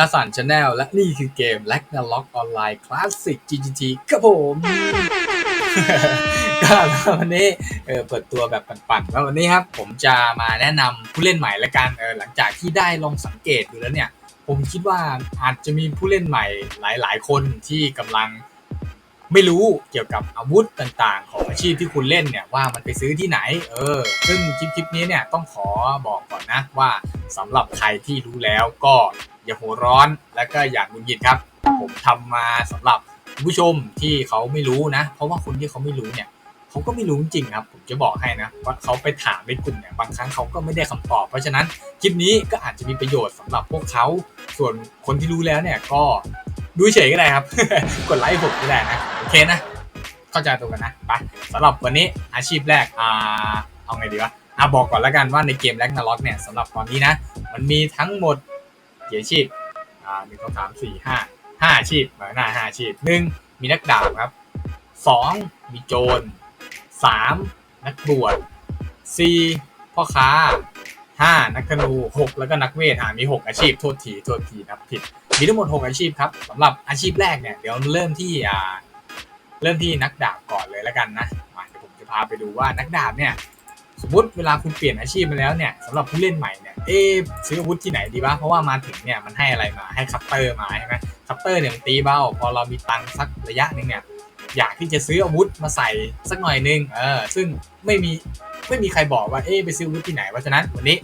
ครับผมนาสันชาแนลและนี่คือเกม l a g n a r o k Online Classic GGT ครับผมก็วันนี้เออเปิดตัวแบบปั่นๆแล้ววันนี้ครับ ผมจะมาแนะนำผู้เล่นใหม่ละกันเออหลังจากที่ได้ลองสังเกตดูแล้วเนี่ย ผมคิดว่าอาจจะมีผู้เล่นใหม่หลาย ๆ คนที่กำลังไม่รู้เกี่ยวกับอาวุธต่างๆ ของอาชีพที่คุณเล่นเนี่ยว่ามันไปซื้อที่ไหน เออ ซึ่งคลิปคลิปนี้เนี่ยต้องขอบอกก่อนนะว่าสำหรับใครที่รู้แล้วก็ อย่าหัวร้อน และก็อย่าหงุดหงิดครับ ผมทำมาสำหรับผู้ชมที่เขาไม่รู้นะ เพราะว่าคนที่เขาไม่รู้เนี่ยเขาก็ไม่รู้จริงครับ ผมจะบอกให้นะว่าเขาไปถามในกลุ่มเนี่ยบางครั้งเขาก็ไม่ได้คำตอบ เพราะฉะนั้นคลิปนี้ก็อาจจะมีประโยชน์สำหรับพวกเขาส่วนคนที่รู้แล้วเนี่ยก็ดูเฉยก็ได้ครับ กดไลค์ผมก็ได้นะโอเคนะ เข้าใจตรงกันนะไปสำหรับวันนี้อาชีพแรกอ่าเอาไงดีวะอะบอกก่อนแล้วกันว่าในเกมแร็กนาล็อกเนี่ยสำหรับตอนนี้นะ มันมีทั้งหมด กี่อาชีพอ่าหนึ่งสองสามสี่ห้าห้าอาชีพหมาหน้าห้าอาชีพหนึ่งมีนักดาบครับสองมีโจรสามนักบวชสี่พ่อค้าห้านักธนูหกแล้วก็นักเวทอ่ามีหกอาชีพโทษทีโทษทีนับผิดมีทั้งหมด6อาชีพครับสำหรับอาชีพแรกเนี่ยเดี๋ยวเริ่มที่อ่าเริ่มที่นักดาบก่อนเลยแล้วกันนะมาเดี๋ยวผมจะพาไปดูว่านักดาบเนี่ย สมมติเวลาคุณเปลี่ยนอาชีพมาแล้วเนี่ยสำหรับผู้เล่นใหม่เนี่ยเอ๊ซื้ออาวุธที่ไหนดีวะเพราะว่ามาถึงเนี่ยมันให้อะไรมาให้คัตเตอร์มาใช่ไหมคัตเตอร์เนี่ยมันตีเบ้าพอเรามีตังค์สักระยะหนึ่งเนี่ยอยากที่จะซื้ออาวุธมาใส่สักหน่อยนึงเออซึ่งไม่มีไม่มีใครบอกว่าเอ๊ไปซื้ออาวุธที่ไหนเพราะฉะนั้นวันนี้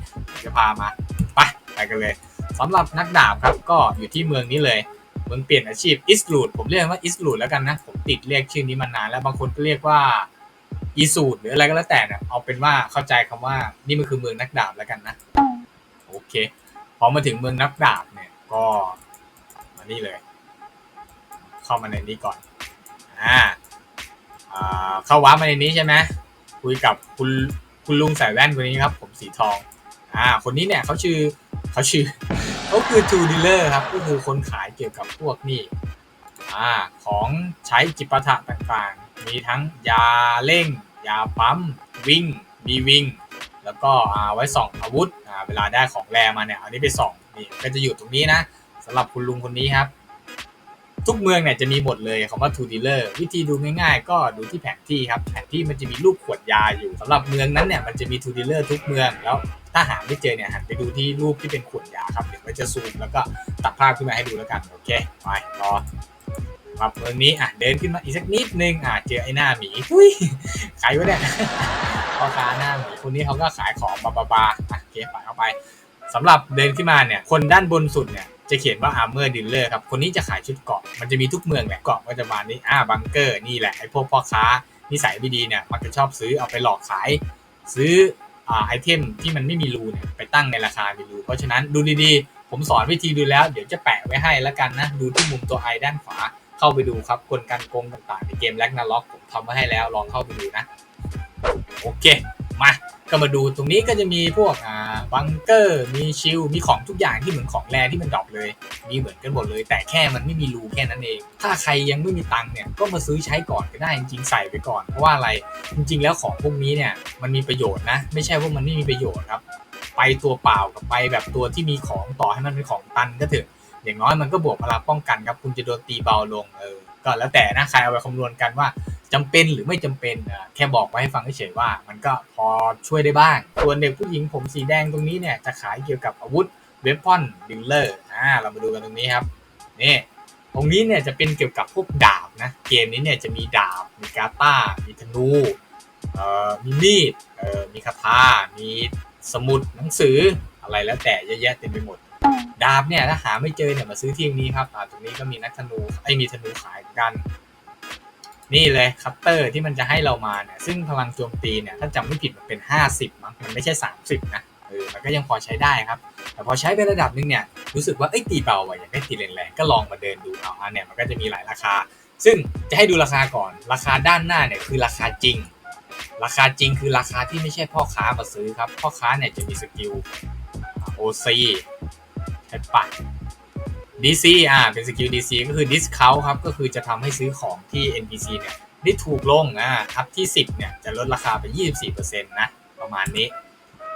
จะพามาไปไปกันเลยสำหรับนักดาบครับก็อยู่ที่เมืองนี้เลยเมืองเปลี่ยนอาชีพอิสลูดผมเรียกว่าอิสลูดแล้วกันนะผมติดเรียกชื่อนี้มานานแล้วบางคนก็เรียกว่า อีสูดหรืออะไรก็แล้วแต่เนี่ยเอาเป็นว่าเข้าใจคำว่านี่มันคือเมืองนักดาบแล้วกันนะ โอเค พอมาถึงเมืองนักดาบเนี่ยก็มานี่เลย เข้ามาในนี้ก่อนอ่าเข้าว้ามาในนี้ใช่ไหมคุยกับคุณคุณลุงใส่แว่นคนนี้ครับ ผมสีทองอ่าคนนี้เนี่ยเขาชื่อเขาชื่อเขาคือทูดีลเลอร์ครับก็คือคนขายเกี่ยวกับพวกนี่อ่าของใช้จิปาถะต่างๆ มีทั้งยาเร่ง ยาปั๊มวิ่งมีวิ่งแล้วก็อ่าไว้ส่องอาวุธอ่าเวลาได้ของแรมาเนี่ยอานี้ไปส่องนี่ก็จะอยู่ตรงนี้นะสำหรับคุณลุงคนนี้ครับ ทุกเมืองเนี่ยจะมีหมดเลยคำว่า two dealer วิธีดูง่ายๆ ก็ดูที่แผนที่ครับแผนที่มันจะมีรูปขวดยาอยู่สำหรับเมืองนั้นเนี่ยมันจะมี two dealer ทุกเมืองแล้วถ้าหาไม่เจอเนี่ยหันไปดูที่รูปที่เป็นขวดยาครับเดี๋ยวมันจะซูมแล้วก็ตัดภาพขึ้นมาให้ดูแล้วกันโอเคไปรอ ครับเมืองนี้อะเดินขึ้นมาอีกสักนิดนึงอะเจอไอ้หน้าหมีทุยใครวะเนี่ยพ่อค้าหน้าหมีคนนี้เขาก็ขายของบาบาบาอะโอเคไปเข้าไปสำหรับเดินขึ้นมาเนี่ยคนด้านบนสุดเนี่ยจะเขียนว่า armor dealer ครับ คนนี้จะขายชุดเกาะ มันจะมีทุกเมืองแหละ เกาะก็จะมานี้อ่าบังเกอร์ นี่แหละ ไอ้พวกพ่อค้า นิสัยไม่ดีเนี่ย มักจะชอบซื้อเอาไปหลอกขาย ซื้ออ่าไอเทมที่มันไม่มีรูเนี่ย ไปตั้งในราคามีรู เพราะฉะนั้นดูดีๆ ผมสอนวิธีดูแล้ว เดี๋ยวจะแปะไว้ให้แล้วกันนะ ดูที่มุมตัวไอด้านขวา เข้าไปดูครับกลการโกงต่างๆในเกมแล็กนาล็อกผมทำไว้ให้แล้วลองเข้าไปดูนะ โอเค มาก็มาดูตรงนี้ก็จะมีพวกอ่าบังเกอร์มีชิลมีของทุกอย่างที่เหมือนของแรที่มันดรอปเลย มีเหมือนกันหมดเลย แต่แค่มันไม่มีรูแค่นั้นเอง ถ้าใครยังไม่มีตังค์เนี่ยก็มาซื้อใช้ก่อนก็ได้จริงๆใส่ไปก่อนเพราะว่าอะไรจริง ๆ แล้วของพวกนี้เนี่ยมันมีประโยชน์นะ ไม่ใช่ว่ามันไม่มีประโยชน์ครับ ไปตัวเปล่ากับไปแบบตัวที่มีของต่อให้มันเป็นของตันก็เถอะ อย่างน้อยมันก็บวกพลังป้องกันครับ คุณจะโดนตีเบาลงเออก็แล้วแต่นะใครเอาไปคำนวณกันว่าจำเป็นหรือไม่จำเป็นอะแค่บอกไว้ให้ฟังเฉยๆว่า มันก็พอช่วยได้บ้าง ส่วนเด็กผู้หญิงผมสีแดงตรงนี้เนี่ยจะขายเกี่ยวกับอาวุธเวพอนดิลเลอร์อ่าเรามาดูกันตรงนี้ครับนี่ตรงนี้เนี่ยจะเป็นเกี่ยวกับพวกดาบนะเกมนี้เนี่ยจะมีดาบ มีกาตามีธนูเอ่อมีมีดเอ่อมีคาถามีสมุดหนังสืออะไรแล้วแต่เยอะแยะเต็มไปหมด ดาบเนี่ยถ้าหาไม่เจอเนี่ยมาซื้อที่นี้ครับอ่าตรงนี้ก็มีนักธนูไอ้มีธนูขายกัน นี่เลยคัตเตอร์ที่มันจะให้เรามาเนี่ยซึ่งพลังโจมตีเนี่ยถ้าจำไม่ผิดมันเป็น 50มั้งมันไม่ใช่ 30 นะเออมันก็ยังพอใช้ได้ครับ แต่พอใช้ไประดับหนึงเนี่ยรู้สึกว่าเอ้ตีเบาว่ะอยากได้ตีแรงๆก็ลองมาเดินดูเอาอันเนี่ยมันก็จะมีหลายราคา ซึ่งจะให้ดูราคาก่อน ราคาด้านหน้าเนี่ยคือราคาจริง ราคาจริงคือราคาที่ไม่ใช่พ่อค้ามาซื้อครับ พ่อค้าเนี่ยจะมีสกิลโอซี OC ใช่ป DC อ่าเป็นสกิล DC ก็คือ discount ครับ ก็คือจะทำให้ซื้อของที่ NPC เนี่ยได้ถูกลงอ่าอัพที่ 10เนี่ยจะลดราคาไป 24%นะประมาณนี้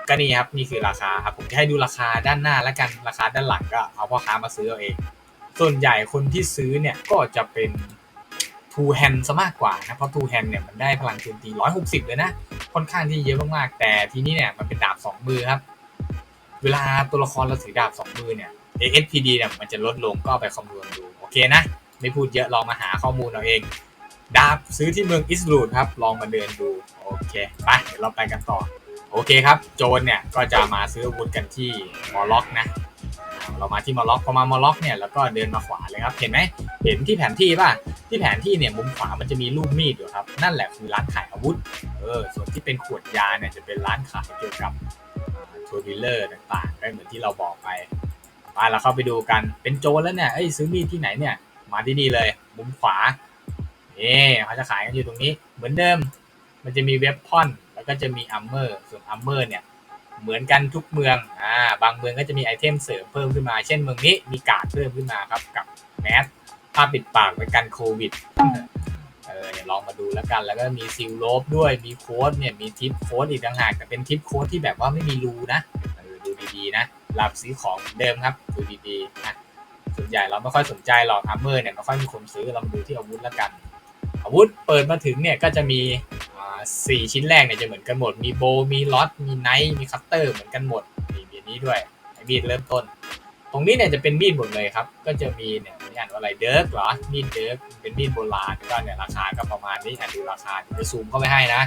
ก็นี่ครับ นี่คือราคาครับ ผมจะให้ดูราคาด้านหน้าแล้วกันราคาด้านหลังก็เอาพ่อค้ามาซื้อเอาเอง ส่วนใหญ่คนที่ซื้อเนี่ยก็จะเป็นทูแฮนซะมากกว่านะเพราะทูแฮนเนี่ยมันได้พลังโจมตี 160 เลยนะ ค่อนข้างที่เยอะมากๆ แต่ทีนี้เนี่ยมันเป็นดาบ 2 มือครับ เวลาตัวละครเราถือดาบ2มือเนี่ย ASPD เนี่ยมันจะลดลงก็ไปคำนวณดูโอเคนะ ไม่พูดเยอะลองมาหาข้อมูลเอาเอง ดาบซื้อที่เมืองอิสรูดครับ ลองมาเดินดูโอเคไปเดี๋ยวเราไปกันต่อ โอเคครับ โจนเนี่ยก็จะมาซื้ออาวุธกันที่มอลล็อกนะ เรามาที่มอลล็อกพอมามอลล็อกเนี่ยแล้วก็เดินมาขวาเลยครับ เห็นไหมเห็นที่แผนที่ป่ะที่แผนที่เนี่ยมุมขวามันจะมีรูปมีดอยู่ครับนั่นแหละคือร้านขายอาวุธเออส่วนที่เป็นขวดยาเนี่ยจะเป็นร้านขายเกี่ยวกับ ทัวร์ดีลเลอร์ต่างๆก็เหมือนที่เราบอกไปไปเราเข้าไปดูกันเป็นโจรแล้วเนี่ยเอ้ยซื้อมีดที่ไหนเนี่ย มาที่นี่เลย มุมขวานี่เขาจะขายกันอยู่ตรงนี้ เหมือนเดิม มันจะมีเว็บพอนแล้วก็จะมีอัมเมอร์ส่วนอัมเมอร์เนี่ยเหมือนกันทุกเมืองอ่าบางเมืองก็จะมีไอเทมเสริมเพิ่มขึ้นมา เช่นเมืองนี้มีกาดเพิ่มขึ้นมาครับกับแมสผ้าปิดปากไว้กันโควิด เออเนี่ยลองมาดูแล้วกัน แล้วก็มีซิลโลบด้วยมีโค้ดเนี่ยมีทิปโค้ดอีกต่างหากแต่เป็นทิปโค้ดที่แบบว่าไม่มีรูนะเออดูดีๆนะรับซื้อของเดิมครับดูดีๆนะส่วนใหญ่เราไม่ค่อยสนใจหรอกอาร์เมอร์เนี่ยไม่ค่อยมีคนซื้อเรามาดูที่อาวุธแล้วกัน อาวุธเปิดมาถึงเนี่ยก็จะมีสี่ชิ้นแรกเนี่ยจะเหมือนกันหมด มีโบ มีล็อต มีไนท์ มีคัตเตอร์เหมือนกันหมด มีมีนี้ด้วย มีดเริ่มต้น ตรงนี้เนี่ยจะเป็นมีดหมดเลยครับ ก็จะมีเนี่ย นี่อ่านว่าอะไรเดิร์กเหรอมีดเดิร์กเป็นมีดโบราณก็เนี่ยราคาก็ประมาณนี้อะดูราคาเดี๋ยวจะซูมเข้าไปให้นะ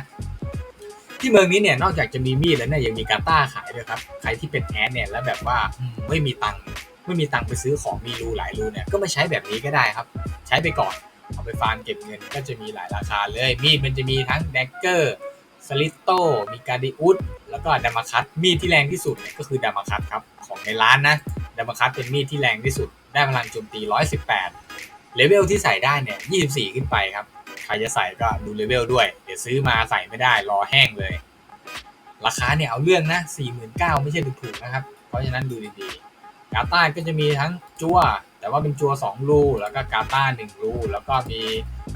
ที่เมืองนี้เนี่ยนอกจากจะมีมีดแล้วเนี่ยยังมีกาต้าขายด้วยครับใครที่เป็นแอดเนี่ยแล้วแบบว่าอืมไม่มีตังค์ไม่มีตังค์ไปซื้อของมีรูหลายรูเนี่ยก็มาใช้แบบนี้ก็ได้ครับ ใช้ไปก่อนเอาไปฟาร์มเก็บเงินก็จะมีหลายราคาเลย มีดมันจะมีทั้งแดกเกอร์สลิตโตมีการดิอุสแล้วก็ดามาคัตมีดที่แรงที่สุดเนี่ยก็คือดามาคัตครับของในร้านนะดามาคัตเป็นมีดที่แรงที่สุด ได้พลังโจมตี 118 เลเวลที่ใส่ได้เนี่ย 24 ขึ้นไปครับ ใครจะใส่ก็ดูเลเวลด้วย เดี๋ยวซื้อมาใส่ไม่ได้รอแห้งเลย ราคาเนี่ยเอาเรื่องนะ 49,000 ไม่ใช่ถูกๆนะครับ เพราะฉะนั้นดูดีๆ กาต้าก็จะมีทั้งจั่วแต่ว่าเป็นจั่ว2รูแล้วก็กาต้า1รูแล้วก็มี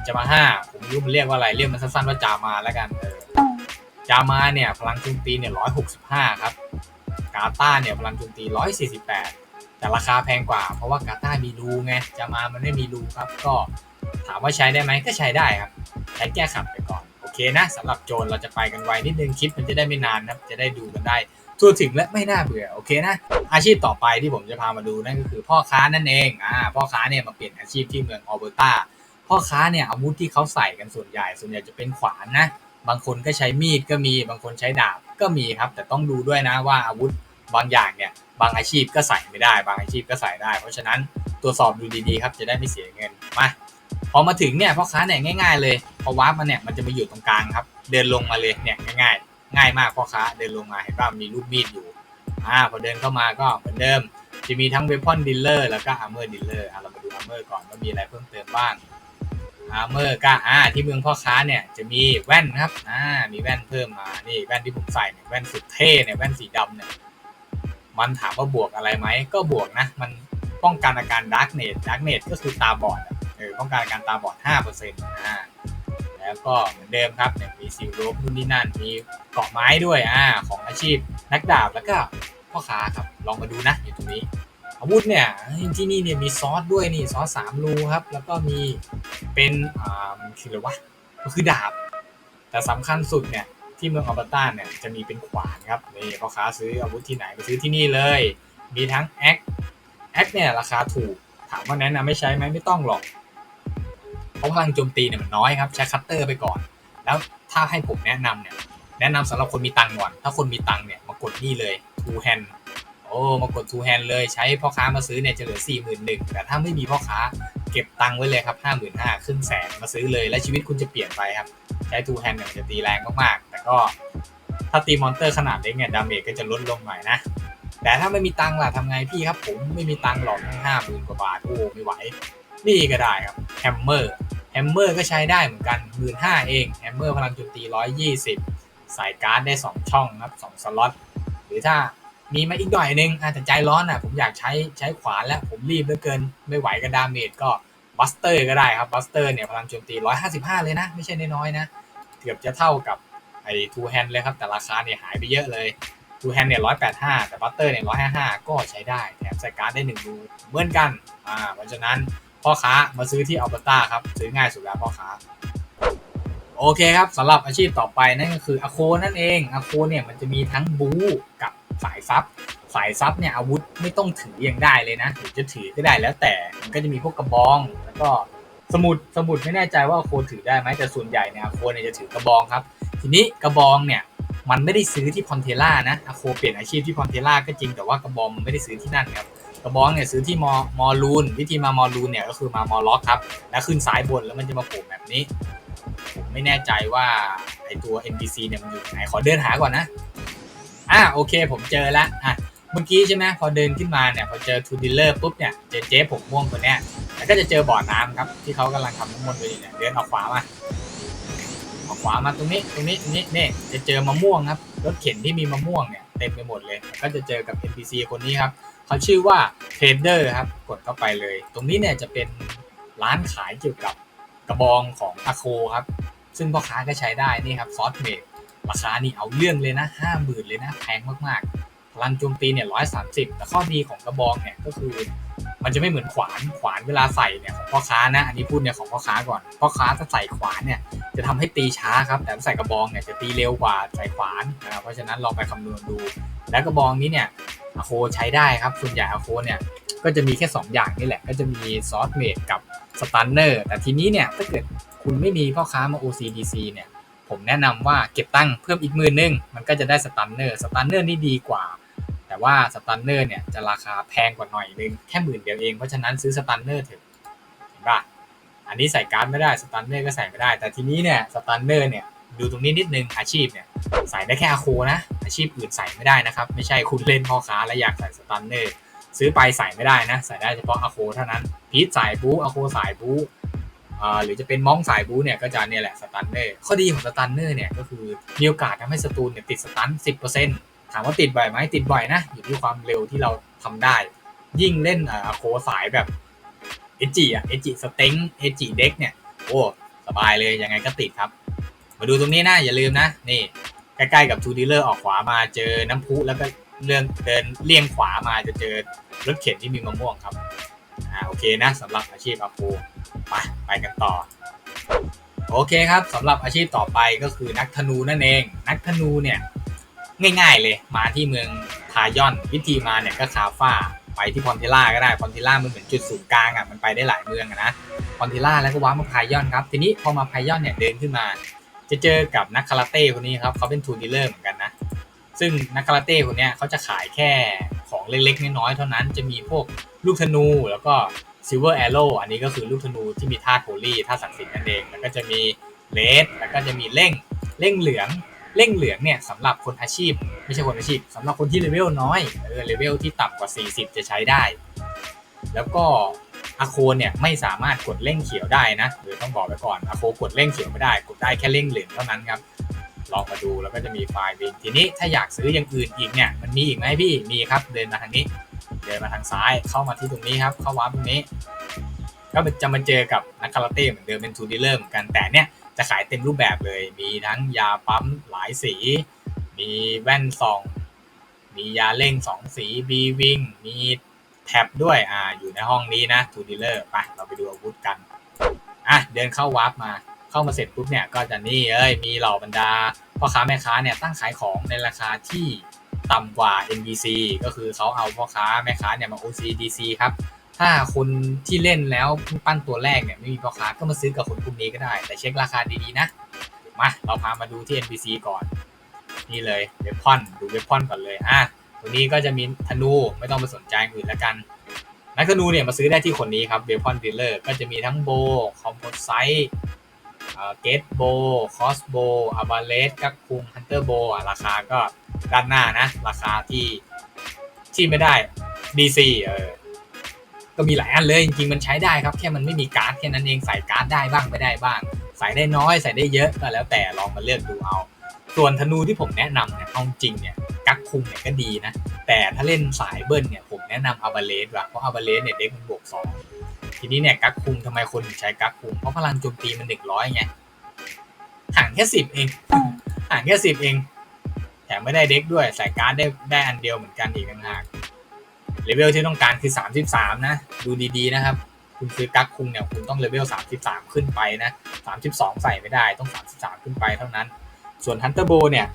จามาห้าผมไม่รู้มันเรียกว่าอะไรเรียกมันสั้นๆว่าจามาแล้วกันเออจามาเนี่ยพลังโจมตีเนี่ย165 ครับ กาต้าเนี่ยพลังโจมตี 148 แต่ราคาแพงกว่า เพราะว่ากาต้ามีรูไงจามามันไม่มีรูครับ ก็ถามว่าใช้ได้ไหมก็ใช้ได้ครับใช้แก้ขัดไปก่อน โอเคนะสำหรับโจรเราจะไปกันไวนิดนึงคลิปมันจะได้ไม่นานนะครับจะได้ดูกันได้ทั่วถึงและไม่น่าเบื่อโอเคนะ อาชีพต่อไปที่ผมจะพามาดูนั่นก็คือพ่อค้านั่นเองอ่าพ่อค้าเนี่ยมาเปลี่ยนอาชีพที่เมืองออเบอร์ตาพ่อค้าเนี่ยอาวุธที่เขาใส่กันส่วนใหญ่ ส่วนใหญ่จะเป็นขวานนะ บางคนก็ใช้มีดก็มี บางคนใช้ดาบก็มีครับ แต่ต้องดูด้วยนะว่าอาวุธบางอย่างเนี่ย บางอาชีพก็ใส่ไม่ได้ บางอาชีพก็ใส่ได้ เพราะฉะนั้นตรวจสอบดูดีๆครับจะได้ไม่เสียเงินมาพอมาถึงเนี่ยพ่อค้าเนี่ยง่าย ๆ เลยพอวาร์ปมาเนี่ยมันจะมาอยู่ตรงกลางครับ เดินลงมาเลยเนี่ยง่ายๆ ง่ายมากพ่อค้าเดินลงมาเห็นว่ามีรูปมีดอยู่อ่าพอเดินเข้ามาก็เหมือนเดิมจะมีทั้งเวพอนดีลเลอร์แล้วก็อาร์เมอร์ดีลเลอร์อะเรามาดูอาร์เมอร์ก่อนว่ามีอะไรเพิ่มเติมบ้างอาร์เมอร์ก็อ่าที่เมืองพ่อค้าเนี่ยจะมีแว่นครับอ่ามีแว่นเพิ่มมานี่แว่นที่ผมใส่เนี่ยแว่นสุดเท่เนี่ยแว่นสีดำเนี่ย มันถามว่าบวกอะไรไหมก็บวกนะ มันป้องกันอาการดาร์กเน d ดาร์กเน d ก็คือตาบอดเออป้องกันอาการตาบอด5%อ่าแล้วก็เหมือนเดิมครับเนี่ยมีซิลโลบนู่นนี่นั่นมีเกาะไม้ด้วยอ่าของอาชีพนักดาบแล้วก็พ่อค้าครับลองมาดูนะอยู่ตรงนี้อาวุธเนี่ยที่นี่เนี่ยมีซอสด้วยนี่ซอสสามรูครับ แล้วก็มีเป็นอ่าคืออะไรวะก็คือดาบ แต่สำคัญสุดเนี่ย ที่เมืองอัลเบอร์ตันเนี่ยจะมีเป็นขวานครับนี่พ่อค้าซื้ออาวุธที่ไหนไปซื้อที่นี่เลย มีทั้งแอคแอคเนี่ยราคาถูก ถามว่าแนะนำไม่ใช้ไหมไม่ต้องหรอก เพราะพลังโจมตีเนี่ยมันน้อยครับ ใช้คัตเตอร์ไปก่อน แล้วถ้าให้ผมแนะนำเนี่ยแนะนำสำหรับคนมีตังก่อน ถ้าคนมีตังเนี่ยมากดนี่เลย two hand โอ้มากด two hand เลยใช้พ่อค้ามาซื้อเนี่ยจะเหลือ 4 1 0 0 0แต่ถ้าไม่มีพ่อค้าเก็บตังไว้เลยครับ 55,000ครึ่งแสนมาซื้อเลย และชีวิตคุณจะเปลี่ยนไปครับ ใช้ two hand เนี่ยจะตีแรงมากๆ แต่ก็ถ้าตีมอนเตอร์ขนาดเล็กเนี่ยดาเมจก็จะลดลงหน่อยนะ แต่ถ้าไม่มีตังค์ล่ะทำไงพี่ครับ ผมไม่มีตังค์หรอกห้าหมื่นกว่าบาทโอ้ไม่ไหว นี่ก็ได้ครับแฮมเมอร์แฮมเมอร์ก็ใช้ได้เหมือนกันหมื่นห้าเองแฮมเมอร์พลังโจมตีร้อยยี่สิบใส่การ์ดได้ 2 ช่องครับ2สล็อตหรือถ้ามีมาอีกหน่อยนึงอาจจะใจร้อนอะผมอยากใช้ใช้ขวานแล้วผมรีบเหลือเกิน ไม่ไหวกับดาเมจก็ บัสเตอร์ก็ได้ครับบัสเตอร์เนี่ยพลังโจมตี 155 เลยนะ ไม่ใช่น้อยๆนะ เกือบจะเท่ากับไอ้ทูแฮนเลยครับ แต่ราคาเนี่ยหายไปเยอะเลยดูแฮนเนี่ยร้อยแปดห้าแต่บัตเตอร์เนี่ยร้อยห้าห้าก็ใช้ได้ แถมใส่การ์ดได้หนึ่งรูเหมือนกันอ่าเพราะฉะนั้นพ่อค้ามาซื้อที่อัลเบอร์ตาครับ ซื้อง่ายสุดแล้วพ่อค้าโอเคครับสำหรับอาชีพต่อไปนั่นก็คืออโคนั่นเองอโคเนี่ยมันจะมีทั้งบูกับ สายซับสายซับเนี่ยอาวุธไม่ต้องถือยังได้เลยนะหรือจะถือก็ได้แล้วแต่มันก็จะมีพวกกระบองแล้วก็สมุดสมุดไม่แน่ใจว่าโคถือได้ไหมแต่ส่วนใหญ่เนี่ยโคเนี่ยจะถือกระบองครับ ทีนี้กระบองเนี่ยมันไม่ได้ซื้อที่พอนเทล่านะอโคเปลี่ยนอาชีพที่พอนเทล่าก็จริงแต่ว่ากระบองมันไม่ได้ซื้อที่นั่นครับกระบองเนี่ยซื้อที่มอมอลูนวิธีมามอลูนเนี่ยก็คือมามอล็อกครับแล้วขึ้นซ้ายบนแล้วมันจะมาโผล่แบบนี้ผมไม่แน่ใจว่าไอตัว NPC เนี่ยมันอยู่ไหนขอเดินหาก่อนนะ อะโอเคผมเจอแล้วอะเมื่อกี้ใช่ไหมพอเดินขึ้นมาเนี่ยพอเจอทูดิลเลอร์ปุ๊บเนี่ยเจอเจ๊ผมม่วงตัวเนี้ยแล้วก็จะเจอบ่อน้ำครับที่เขากำลังทำน้ำมนต์อยู่เนี่ยเดินออกขวามาออกขวามาตรงนี้ตรงนี้ตรงนี้เนี่ยจะเจอมะม่วงครับรถเข็นที่มีมะม่วงเนี่ยเต็มไปหมดเลย ก็จะเจอกับ NPC คนนี้ครับเขาชื่อว่าเทรดเดอร์ครับกดเข้าไปเลย ตรงนี้เนี่ยจะเป็นร้านขายเกี่ยวกับกระบองของอาโคครับ ซึ่งพ่อค้าก็ใช้ได้นี่ครับซอสเมด ราคานี่เอาเรื่องเลยนะห้าหมื่นเลยนะแพงมากๆ พลังโจมตีเนี่ยร้อยสามสิบแต่ข้อดีของกระบองเนี่ยก็คือ มันจะไม่เหมือนขวานขวานเวลาใส่เนี่ยของพ่อค้านะ อันนี้พูดเนี่ยของพ่อค้าก่อนพ่อค้าถ้าใส่ขวานเนี่ยจะทำให้ตีช้าครับ แต่ใส่กระบองเนี่ยจะตีเร็วกว่าใส่ขวานนะครับเพราะฉะนั้นลองไปคำนวณดู แล้วกระบองนี้เนี่ยอะโคใช้ได้ครับส่วนใหญ่อะโคเนี่ยก็จะมีแค่ 2 อย่างนี่แหละ ก็จะมีซอสเมดกับสตันเนอร์แต่ทีนี้เนี่ยถ้าเกิดคุณไม่มีพ่อค้ามา OCDC เนี่ย ผมแนะนำว่าเก็บตั้งเพิ่มอีกมื่นนึง มันก็จะได้สตันเนอร์สตันเนอร์นี่ดีกว่า แต่ว่าสตันเนอร์เนี่ยจะราคาแพงกว่าหน่อยนึง แค่หมื่นเดียวเอง เพราะฉะนั้นซื้อสตันเนอร์เถอะเห็นปะอันนี้ใส่การ์ดไม่ได้สตันเนอร์ก็ใส่ไม่ได้ แต่ทีนี้เนี่ยสตันเนอร์เนี่ยดูตรงนี้นิดนึงอาชีพเนี่ยใส่ได้แค่อาโคนะอาชีพอื่นใส่ไม่ได้นะครับไม่ใช่คุณเล่นพ่อค้าแล้วอยากใส่สตันเนอร์ซื้อไปใส่ไม่ได้นะ ใส่ได้เฉพาะอาโคเท่านั้นพีทใสายบูอาโคใสายบูอ่า หรือจะเป็นมองสายบูเนี่ยก็จะเนี่ยแหละสตันเนอร์ข้อดีของสตันเนอร์เนี่ยก็คือมีโอกาสทำให้ศัตรูเนี่ยติดสตัน10%ถามว่าติดบ่อยไหมติดบ่อยนะอยู่ที่ความเร็วที่เราทำได้ ยิ่งเล่นอาโคสายแบบเอจิอะเอจิสเต็งเอจิเด็กเนี่ยโอ้สบายเลยยังไงก็ติดครับ มาดูตรงนี้นะอย่าลืมนะนี่ใกล้ๆกับทูดีลเลอร์ออกขวามาเจอน้ำพุแล้วก็เรื่องเดินเลี่ยงขวามาจะเจอรถเข็นที่มีมะม่วงครับ อ่าโอเคนะสำหรับอาชีพอาโปไปไปกันต่อ โอเคครับสำหรับอาชีพต่อไปก็คือนักธนูนั่นเอง นักธนูเนี่ยง่ายๆเลยมาที่เมืองทายอนวิธีมาเนี่ยก็คาฟ้าไปที่พอนเทล่าก็ได้พอนเทล่ามันเหมือนจุดศูนย์กลางอะมันไปได้หลายเมืองอะนะพอนเทล่าแล้วก็ว้ามาพายอนครับทีนี้พอมาพายอนเนี่ยเดินขึ้นมา จะเจอกับนักคาราเต้คนนี้ครับเขาเป็นทูดีลเลอร์เหมือนกันนะซึ่งนักคาราเต้คนนี้เขาจะขายแค่ ของเล็กๆน้อยๆเท่านั้นจะมีพวกลูกธนูแล้วก็ซิลเวอร์แอโร่อันนี้ก็คือลูกธนูที่มีธาตุโฮลี่ธาตุศักดิ์สิทธิ์นั่นเองแล้วก็จะมีเลสแล้วก็จะมีเร่งเร่งเหลืองเร่งเหลืองเนี่ยสำหรับคนอาชีพ ไม่ใช่คนอาชีพสำหรับคนที่เลเวลน้อยเออเลเวลที่ต่ำกว่า 40 จะใช้ได้ แล้วก็อาโคเนี่ยไม่สามารถกดเร่งเขียวได้นะหรือต้องบอกไว้ก่อนอาโคกดเร่งเขียวไม่ได้กดได้แค่เร่งเหลืองเท่านั้นครับ ลองมาดูแล้วก็จะมีไฟล์วินทีนี้ถ้าอยากซื้ออย่างอื่นอีกเนี่ยมันมีอีกไหมพี่มีครับเดินมาทางนี้ เดินมาทางซ้ายเข้ามาที่ตรงนี้ครับเข้าวาร์ปตรงนี้ ก็จะมาเจอกับนักคาราเต้เหมือนเดิมเป็นทูดีลเลอร์เหมือนกันแต่เนี่ยจะขายเต็มรูปแบบเลย มีทั้งยาปั๊มหลายสี มีแว่นส่อง มียาเร่งสองสีบีวิงมีแท็บด้วยอ่าอยู่ในห้องนี้นะทูดีลเลอร์ไปเราไปดูอาวุธกันอะเดินเข้าวาร์ปมา เข้ามาเสร็จปุ๊บเนี่ยก็จะนี่เอ้ยมีเหล่าบรรดาพ่อค้าแม่ค้าเนี่ยตั้งขายของในราคาที่ต่ำกว่า NBC ก็คือเขาเอาพ่อค้าแม่ค้าเนี่ยมา OCDC ครับถ้าคนที่เล่นแล้วปั้นตัวแรกเนี่ยไม่มีพ่อค้าก็มาซื้อกับคนกลุ่มนี้ก็ได้ แต่เช็คราคาดีๆนะมาเราพามาดูที่ NBC ก่อน นี่เลยเวพอนดูเวพอนก่อนเลยอะตรงนี้ก็จะมีธนูไม่ต้องไปสนใจอื่นแล้วกันนักธนูเนี่ยมาซื้อได้ที่คนนี้ครับเวพอนดีลเลอร์ก็จะมีทั้งโบคอมโพไซต์ เกตโบคอสโบอาบาเลสกักคุงฮันเตอร์โบราคาก็ด้านหน้านะ ราคาที่ที่ไม่ได้ DC เออก็มีหลายอันเลย จริงๆมันใช้ได้ครับ แค่มันไม่มีการ์ดแค่นั้นเองใส่การ์ดได้บ้างไม่ได้บ้าง ใส่ได้น้อยใส่ได้เยอะก็แล้วแต่ลองมาเลือกดูเอา ส่วนธนูที่ผมแนะนำเนี่ยเอาจริงเนี่ยกักคุมเนี่ยก็ดีนะ แต่ถ้าเล่นสายเบิ้ลเนี่ยผมแนะนำอาบาเลสว่ะเพราะอาบาเลสเนี่ยเด็กมันบวกสอง ทีนี้เนี่ยกักคุมทำไมคนถึงใช้กักคุมเพราะพลังโจมตีมันหนึ่งร้อยไงห่างแค่สิบเองห่างแค่สิบเองแถมไม่ได้เด็กด้วยใส่การ์ดได้ได้อันเดียวเหมือนกันอีกต่างหากเลเวลที่ต้องการคือ 33 นะ ดูดีๆนะครับ คุณซื้อกั๊กคุงเนี่ยคุณต้องเลเวล 33 ขึ้นไปนะ 32 ใส่ไม่ได้ต้อง 33 ขึ้นไปเท่านั้น ส่วนฮันเตอร์โบเนี่ย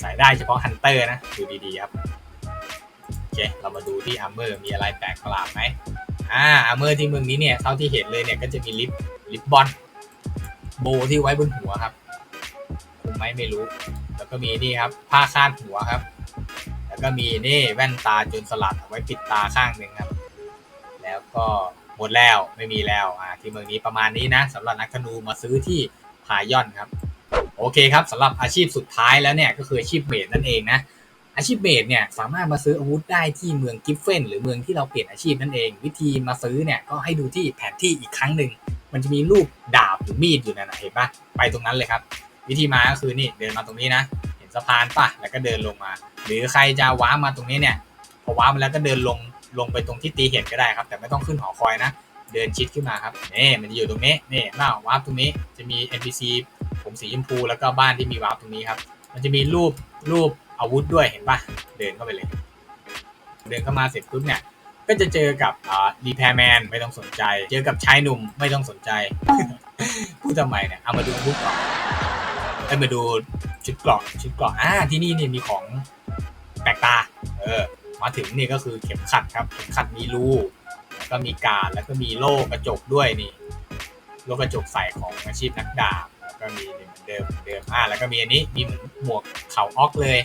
ใส่ได้เฉพาะฮันเตอร์นะ ดูดีๆครับ โอเค เรามาดูที่อาร์เมอร์มีอะไรแปลกประหลาดไหม อ่าอาเมอร์ที่เมืองนี้เนี่ยเท่าที่เห็นเลยเนี่ยก็จะมีลิปลิปบอลโบที่ไว้บนหัวครับคุมไหมไม่รู้ แล้วก็มีนี่ครับ ผ้าคาดหัวครับ แล้วก็มีนี่แว่นตาจนสลัดเอาไว้ปิดตาข้างหนึ่งครับ แล้วก็หมดแล้วไม่มีแล้วอ่าที่เมืองนี้ประมาณนี้นะสำหรับนักธนูมาซื้อที่พายอนครับ โอเคครับสำหรับอาชีพสุดท้ายแล้วเนี่ยก็คืออาชีพเมดนั่นเองนะ อาชีพเมดเนี่ยสามารถมาซื้ออาวุธได้ที่เมืองกิฟเฟนหรือเมืองที่เราเปลี่ยนอาชีพนั่นเอง วิธีมาซื้อเนี่ยก็ให้ดูที่แผนที่อีกครั้งหนึ่งมันจะมีรูปดาบหรือมีดอยู่นั่นนะเห็นปะไปตรงนั้นเลยครับ วิธีมาก็คือนี่เดินมาตรงนี้นะ เห็นสะพานปะแล้วก็เดินลงมา หรือใครจะว้าร์ปมาตรงนี้เนี่ยพอว้าร์ปมาแล้วก็เดินลงลงไปตรงที่ตีเห็นก็ได้ครับ แต่ไม่ต้องขึ้นหอคอยนะ เดินชิดขึ้นมาครับนี่มันจะอยู่ตรงนี้นี่หน้าวาร์ปตรงนี้จะมี NPC ผมสีชมพูแล้วก็บ้านที่มีวาร์ปตรงนี้ครับมันจะมีรูปรูป อาวุธด้วยเห็นปะเดินเข้าไปเลย เดินเข้ามาเสร็จปุ๊บเนี่ยก็จะเจอกับรีแพร์แมนไม่ต้องสนใจ เจอกับชายหนุ่มไม่ต้องสนใจพูดทำไมเนี่ยเอามาดูอาวุธก่อนให้มาดูชุดเกราะชุดเกราะอ่าที่นี่เนี่ยมีของแปลกตาเออมาถึงนี่ก็คือเข็มขัดครับเข็มขัดมีรูแล้วก็มีการแล้วก็มีโล่กระจกด้วยนี่โล่กระจกใส่ของอาชีพนักดาบแล้วก็มี เดิมเหมือนเดิมอ่าแล้วก็มีอันนี้มีเหมือนหมวกเขาออกเลย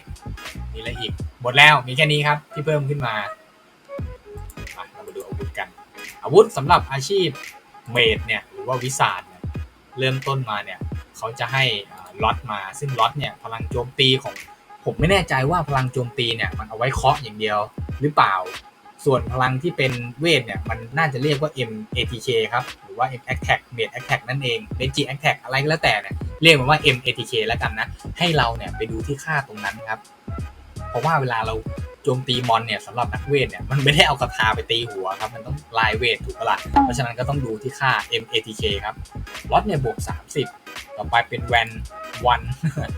มีอะไรอีกหมดแล้วมีแค่นี้ครับที่เพิ่มขึ้นมาเรามาดูอาวุธกัน อาวุธสำหรับอาชีพเมดเนี่ยหรือว่าวิสาดเนี่ยเริ่มต้นมาเนี่ยเขาจะให้ล็อตมาซึ่งล็อตเนี่ยพลังโจมตีของผมไม่แน่ใจว่าพลังโจมตีเนี่ยมันเอาไว้เคาะอย่างเดียวหรือเปล่า ส่วนพลังที่เป็นเวทเนี่ย มันน่าจะเรียกว่า M ATK ครับ หรือว่า M Attack Mage Attack นั่นเอง Benji Attack อะไรก็แล้วแต่เนี่ย เรียกมันว่า M ATK แล้วกันนะ ให้เราเนี่ยไปดูที่ค่าตรงนั้นครับ เพราะว่าเวลาเราโจมตีมอนเนี่ยสำหรับนักเวทเนี่ยมันไม่ได้เอากระทาไปตีหัวครับ มันต้องลายเวทถูกปะละ่ะเพราะฉะนั้นก็ต้องดูที่ค่า MATK ครับล็อตเนี่ยบวก 30 ต่อไปเป็นแวนวัน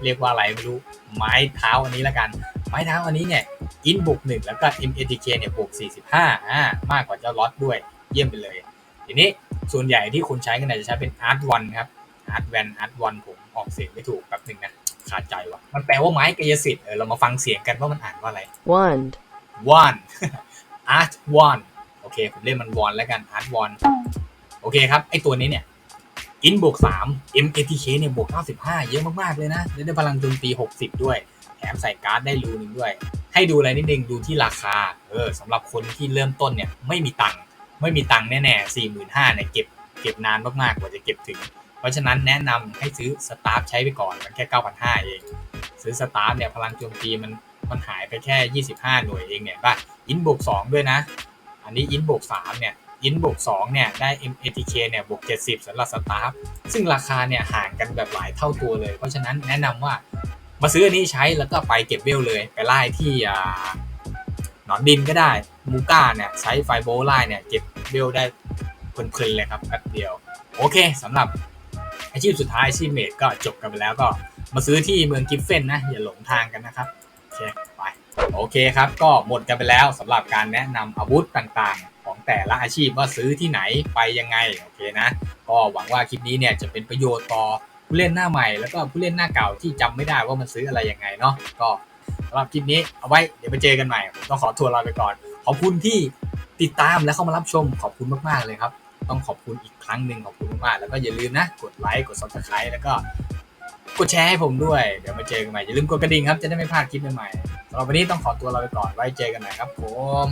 เรียกว่าอะไรไม่รู้ไม้เท้าอันนี้ละกัน ไม้เท้าอันนี้เนี่ยอินบวกหนึ่งแล้วก็ MATK เนี่ยบวก45อ่ามากกว่าเจ้าล็อตด้วยเยี่ยมไปเลย ทีนี้ส่วนใหญ่ที่คนใช้กันเนี่ยจะใช้เป็น Art One ครับ Art Van Art One ผมออกเสียงไม่ถูกแป๊บหนึ่งนะขาดใจว่ะมันแปลว่าไม้กายสิทธิ์เออเรามาฟังเสียงกันว่ามันอ่านว่าอะไร Wand. one art one โอเคผมเรียกมัน one แล้วกัน art one โอเคครับไอตัวนี้เนี่ย in บวก3 m atk เนี่ยบวก95 เยอะมาก ๆ เลยนะ และได้พลังโจมตี 60 ด้วยแถ มใส่การ์ดได้รูหนึงด้วย ให้ดูอะไรนิดนึงดูที่ราคา เออสำหรับคนที่เริ่มต้นเนี่ยไม่มีตังค์ไม่มีตังค์แน่ๆ45,000เนี่ยเก็บเก็บนานมากๆกว่าจะเก็บถึง เพราะฉะนั้นแนะนำให้ซื้อสตาร์ฟใช้ไปก่อนมันแค่9,500เอง ซื้อสตาร์ฟเนี่ยพลังโจมตีมันมันหายไปแค่ 25 หน่วยเองเนี่ยป่ะอินบวก2ด้วยนะ อันนี้อินบวก3เนี่ยอินบวก2เนี่ยได้ MATK เนี่ยบวก 70สำหรับสตาร์ฟซึ่งราคาเนี่ยห่างกันแบบหลายเท่าตัวเลย เพราะฉะนั้นแนะนำว่า มาซื้ออันนี้ใช้แล้วก็ไปเก็บเวลเลย ไปไล่ที่หนอนดินก็ได้มูก้าเนี่ยใช้ไฟโบไล่เนี่ยเก็บเวลได้เพลินๆเลยครับแป๊บเดียว โอเคสำหรับอาชีพสุดท้ายอาชีพเมดก็จบกันไปแล้วก็มาซื้อที่เมืองกิฟเฟนนะ อย่าหลงทางกันนะครับโอเคไปโอเคครับ ก็หมดกันไปแล้วสำหรับการแนะนำอาวุธต่างๆ ของแต่ละอาชีพว่าซื้อที่ไหนไปยังไงโอเคนะ ก็หวังว่าคลิปนี้เนี่ยจะเป็นประโยชน์ต่อ ผู้เล่นหน้าใหม่แล้วก็ผู้เล่นหน้าเก่าที่จำไม่ได้ว่ามันซื้ออะไรยังไงเนาะก็สำหรับคลิปนี้เอาไว้เดี๋ยวไปเจอกันใหม่ต้องขอทัวร์ลาไปก่อน ขอบคุณที่ติดตามและเข้ามารับชมขอบคุณมากๆเลยครับ ต้องขอบคุณอีกครั้งหนึ่งขอบคุณมากๆแล้วก็อย่าลืมนะกดไลค์กดซับสไครต์แล้วก็กดแชร์ให้ผมด้วย เดี๋ยวมาเจอกันใหม่ อย่าลืมกดกระดิ่งครับ จะได้ไม่พลาดคลิปใหม่ๆสำหรับวันนี้ต้องขอตัวเราไปก่อน ไว้เจอกันใหม่ครับผม